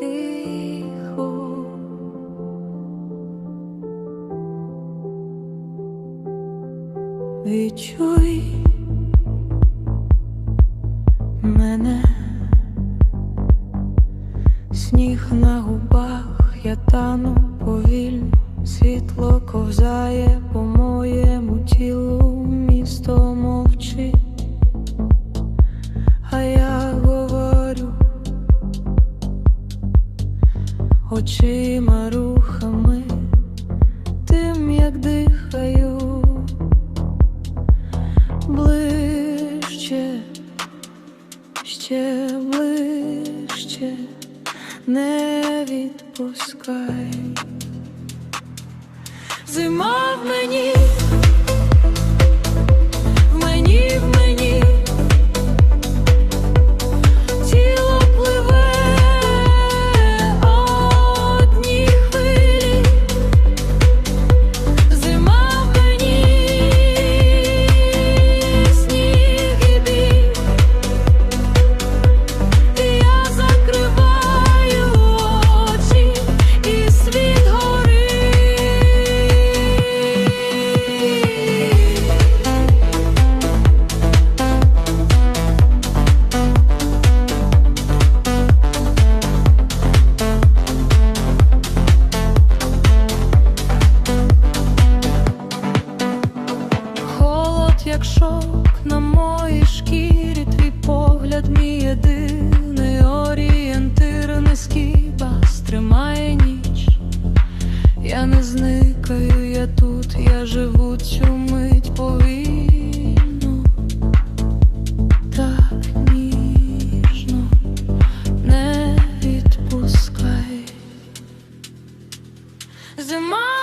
тихо. Відчуй мене. Сніг на губах, я тану повільно, світло ковзає по морю очима рухами, тим, як дихаю, ближче, ще ближче, не відпускай. Зима Не зникаю, я тут, я живу цю мить повільно так ніжно не відпускай. Зима